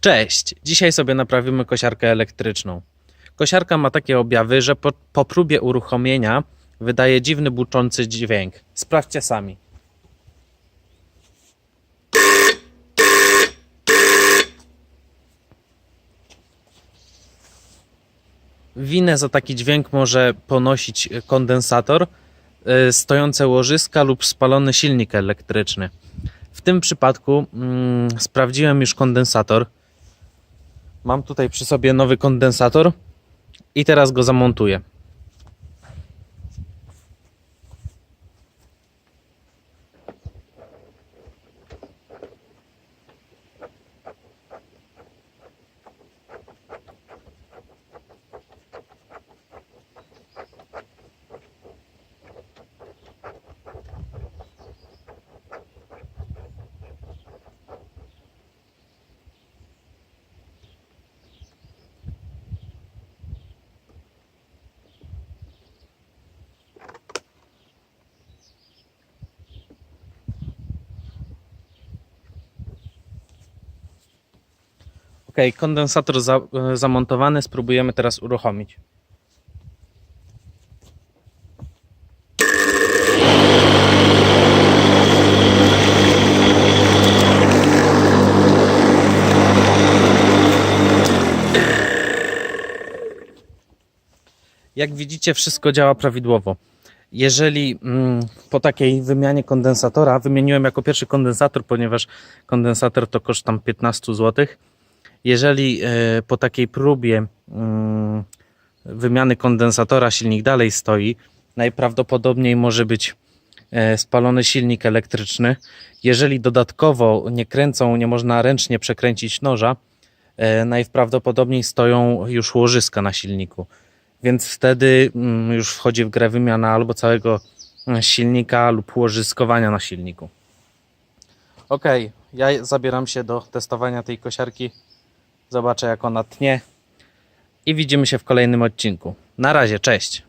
Cześć! Dzisiaj sobie naprawimy kosiarkę elektryczną. Kosiarka ma takie objawy, że po, po próbie uruchomienia wydaje dziwny buczący dźwięk. Sprawdźcie sami. Winę za taki dźwięk może ponosić kondensator, y, stojące łożyska lub spalony silnik elektryczny. W tym przypadku mm, sprawdziłem już kondensator. Mam tutaj przy sobie nowy kondensator i teraz go zamontuję. Kondensator za, e, zamontowany, spróbujemy teraz uruchomić. Jak widzicie, wszystko działa prawidłowo. Jeżeli mm, po takiej wymianie kondensatora, wymieniłem jako pierwszy kondensator, ponieważ kondensator to koszt tam 15 zł. Jeżeli e, po takiej próbie mm, wymiany kondensatora silnik dalej stoi, najprawdopodobniej może być e, spalony silnik elektryczny. Jeżeli dodatkowo nie kręcą, nie można ręcznie przekręcić noża, e, najprawdopodobniej stoją już łożyska na silniku. Więc wtedy mm, już wchodzi w grę wymiana albo całego silnika lub łożyskowania na silniku. Ok, ja zabieram się do testowania tej kosiarki. Zobaczę jak ona tnie. I widzimy się w kolejnym odcinku. Na razie, cześć.